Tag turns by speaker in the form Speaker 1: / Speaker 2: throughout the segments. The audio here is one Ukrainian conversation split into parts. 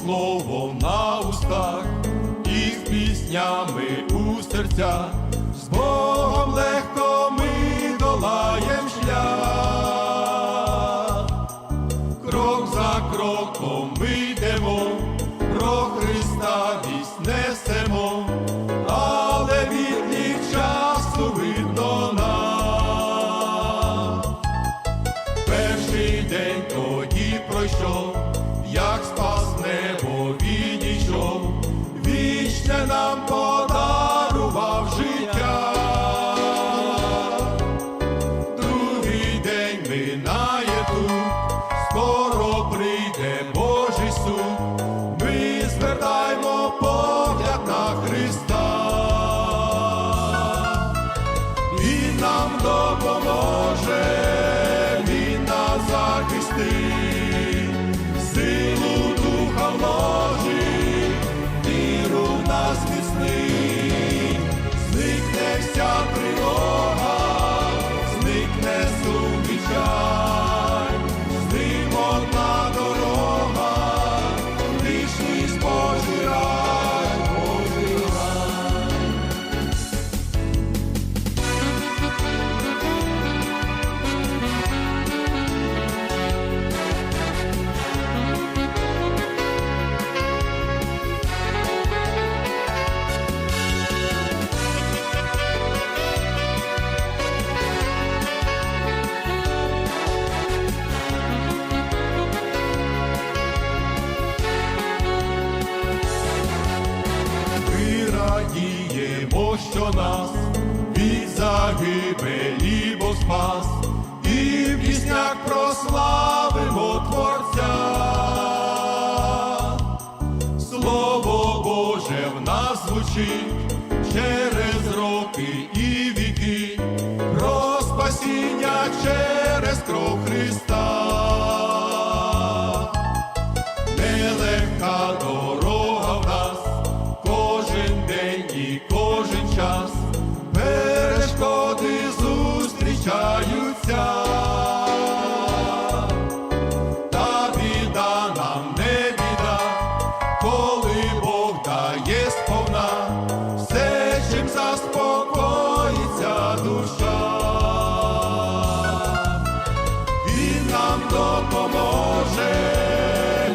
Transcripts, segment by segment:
Speaker 1: слово на устах, і з піснями у серцях, з Богом легко ми долаєм шлях. Крок за кроком ми йдемо, про Христа вість несемо, але відлік часу видно нам. Перший день тоді пройшов, відійшов, вічне нам що нас від загибелі Бог спас, і в піснях прославимо Творця, слово Боже в нас звучить через роки і віки, про спасіння через кров Христа. Нелегка до. жовта є сповна, все, чим заспокоїться душа, він нам допоможе,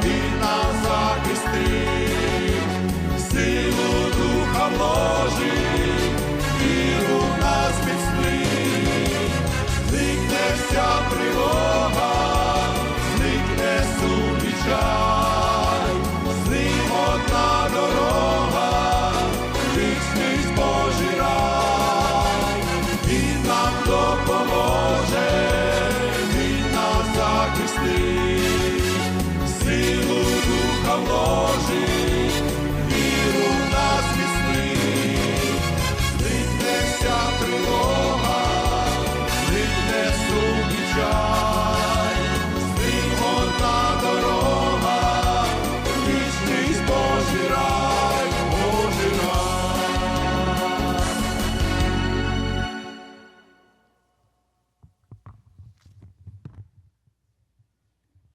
Speaker 1: він нас захистить, силу духа вложить, віру нас міцнить, зникне вся пригода. sleep.